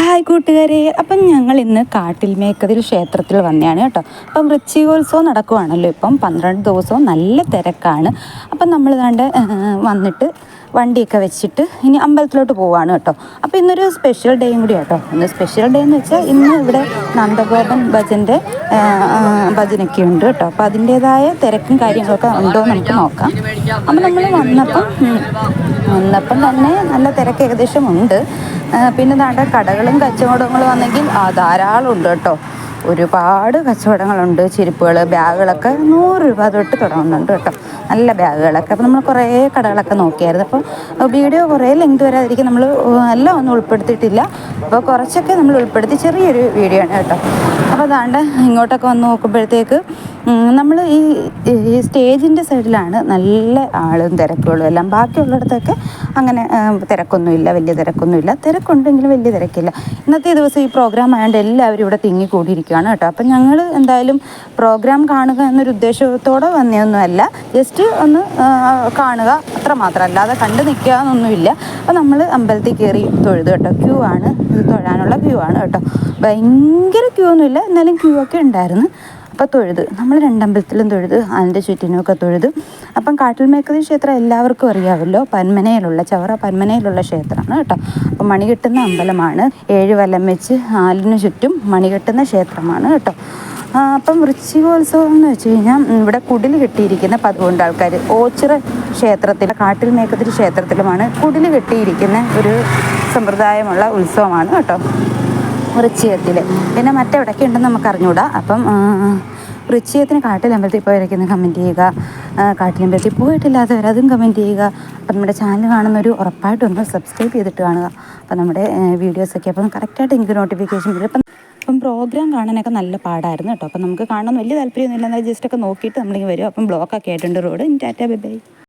Hi കൂട്ടുകാരെ. അപ്പം ഞങ്ങൾ ഇന്ന് കാട്ടിൽ മേക്കതിൽ ക്ഷേത്രത്തിൽ വന്നതാണ് കേട്ടോ. അപ്പം വൃശ്ചികോത്സവം നടക്കുവാണല്ലോ ഇപ്പം. പന്ത്രണ്ട് ദിവസവും നല്ല തിരക്കാണ്. അപ്പം നമ്മൾ ഇതാണ്ട് വന്നിട്ട് വണ്ടിയൊക്കെ വെച്ചിട്ട് ഇനി അമ്പലത്തിലോട്ട് പോവാണ് കേട്ടോ. അപ്പോൾ ഇന്നൊരു സ്പെഷ്യൽ ഡേയും കൂടി കേട്ടോ ഇന്ന് സ്പെഷ്യൽ ഡേ എന്ന് വെച്ചാൽ ഇന്ന് ഇവിടെ നന്ദഗോപൻ ഭജന്റെ ഭജനൊക്കെ ഉണ്ട് കേട്ടോ. അപ്പോൾ അതിന്റേതായ തിരക്കും കാര്യങ്ങളൊക്കെ ഉണ്ടോ എന്ന് നമുക്ക് നോക്കാം. അപ്പം നമ്മൾ വന്നപ്പം വന്നപ്പം തന്നെ നല്ല തിരക്ക് ഏകദേശം ഉണ്ട്. പിന്നെ ദാണ്ട കടകളും കച്ചവടങ്ങളും വന്നെങ്കിൽ ധാരാളം ഉണ്ട് കേട്ടോ. ഒരുപാട് കച്ചവടങ്ങളുണ്ട്. ചെരുപ്പുകൾ ബാഗുകളൊക്കെ നൂറ് രൂപ തൊട്ട് തുടങ്ങുന്നുണ്ട് കേട്ടോ. നല്ല ബാഗുകളൊക്കെ. അപ്പോൾ നമ്മൾ കുറേ കടകളൊക്കെ നോക്കിയായിരുന്നു. അപ്പോൾ വീഡിയോ കുറേ ലെങ്ത് വരാതിരിക്കും നമ്മൾ എല്ലാം ഒന്നും ഉൾപ്പെടുത്തിയിട്ടില്ല. അപ്പോൾ കുറച്ചൊക്കെ നമ്മൾ ഉൾപ്പെടുത്തി ചെറിയൊരു വീഡിയോ ആണ് കേട്ടോ. അപ്പോൾ അതാണ്ട് ഇങ്ങോട്ടൊക്കെ വന്ന് നോക്കുമ്പോഴത്തേക്ക് നമ്മൾ ഈ സ്റ്റേജിന്റെ സൈഡിലാണ് നല്ല ആളും തിരക്കുകളും എല്ലാം. ബാക്കിയുള്ളിടത്തൊക്കെ അങ്ങനെ തിരക്കൊന്നുമില്ല വലിയ തിരക്കൊന്നുമില്ല. തിരക്കുണ്ടെങ്കിലും വലിയ തിരക്കില്ല. ഇന്നത്തെ ദിവസം ഈ പ്രോഗ്രാം ആയതുകൊണ്ട് എല്ലാവരും ഇവിടെ തിങ്ങി കൂടിയിരിക്കുകയാണ് കേട്ടോ. അപ്പം ഞങ്ങൾ എന്തായാലും പ്രോഗ്രാം കാണുക എന്നൊരു ഉദ്ദേശത്തോടെ വന്നതൊന്നുമല്ല ജസ്റ്റ് ഒന്ന് കാണുക അത്ര മാത്രം. അല്ലാതെ കണ്ടു നിൽക്കുക എന്നൊന്നുമില്ല. അപ്പം നമ്മൾ അമ്പലത്തിൽ കയറി തൊഴുത് കേട്ടോ. ക്യൂ ആണ്. തൊഴാനുള്ള ക്യൂ ആണ് കേട്ടോ. ഭയങ്കര ക്യൂ ഒന്നുമില്ല. എന്നാലും ക്യൂ ഒക്കെ ഉണ്ടായിരുന്നു. അപ്പോൾ തൊഴുത്. നമ്മൾ രണ്ടമ്പലത്തിലും തൊഴുത് അതിന്റെ ചുറ്റിനുമൊക്കെ തൊഴുത്. അപ്പം കാട്ടിൽമേക്കതി ക്ഷേത്രം എല്ലാവർക്കും അറിയാമല്ലോ. പന്മനയിലുള്ള ചവറ പന്മനയിലുള്ള ക്ഷേത്രമാണ് കേട്ടോ. അപ്പം മണി കെട്ടുന്ന അമ്പലമാണ്. ഏഴ് വലം വെച്ച് നാലിന് ചുറ്റും മണി കെട്ടുന്ന ക്ഷേത്രമാണ് കേട്ടോ. അപ്പം വൃശ്ചികോത്സവം എന്ന് വെച്ച് കഴിഞ്ഞാൽ ഇവിടെ കുടിൽ കെട്ടിയിരിക്കുന്ന പതിവുണ്ട് ആൾക്കാർ. ഓച്ചിറ ക്ഷേത്രത്തിൽ കാട്ടിൽ മേക്കതിരി ക്ഷേത്രത്തിലുമാണ് കുടിൽ കെട്ടിയിരിക്കുന്ന ഒരു സമ്പ്രദായമുള്ള ഉത്സവമാണ് കേട്ടോ. വൃശ്ചികത്തിൽ പിന്നെ മറ്റെവിടൊക്കെ ഉണ്ടെന്ന് നമുക്ക് അറിഞ്ഞുകൂടാ അപ്പം വൃശ്ചികത്തിന് കാട്ടിലമ്പലത്തിൽ പോയിരിക്കുന്ന കമന്റ് ചെയ്യുക. കാട്ടിലമ്പലത്തിൽ പോയിട്ടില്ലാത്തവർ അതും കമന്റ് ചെയ്യുക. അപ്പം നമ്മുടെ ചാനൽ കാണുന്നൊരു ഉറപ്പായിട്ടും ഒന്ന് സബ്സ്ക്രൈബ് ചെയ്തിട്ട് കാണുക. അപ്പം നമ്മുടെ വീഡിയോസൊക്കെ അപ്പം കറക്റ്റായിട്ട് എനിക്ക് നോട്ടിഫിക്കേഷൻ വരും. അപ്പം അപ്പം പ്രോഗ്രാം കാണാനൊക്കെ നല്ല പാടായിരുന്നു കേട്ടോ. അപ്പം നമുക്ക് കാണാൻ വലിയ താല്പര്യമൊന്നുമില്ല എന്നാൽ ജസ്റ്റ് ഒക്കെ നോക്കിയിട്ട് നമ്മളിങ്ങനെ വരും. അപ്പം ബ്ലോക്കൊക്കെ ആയിട്ടുണ്ട്. Road tata bye bye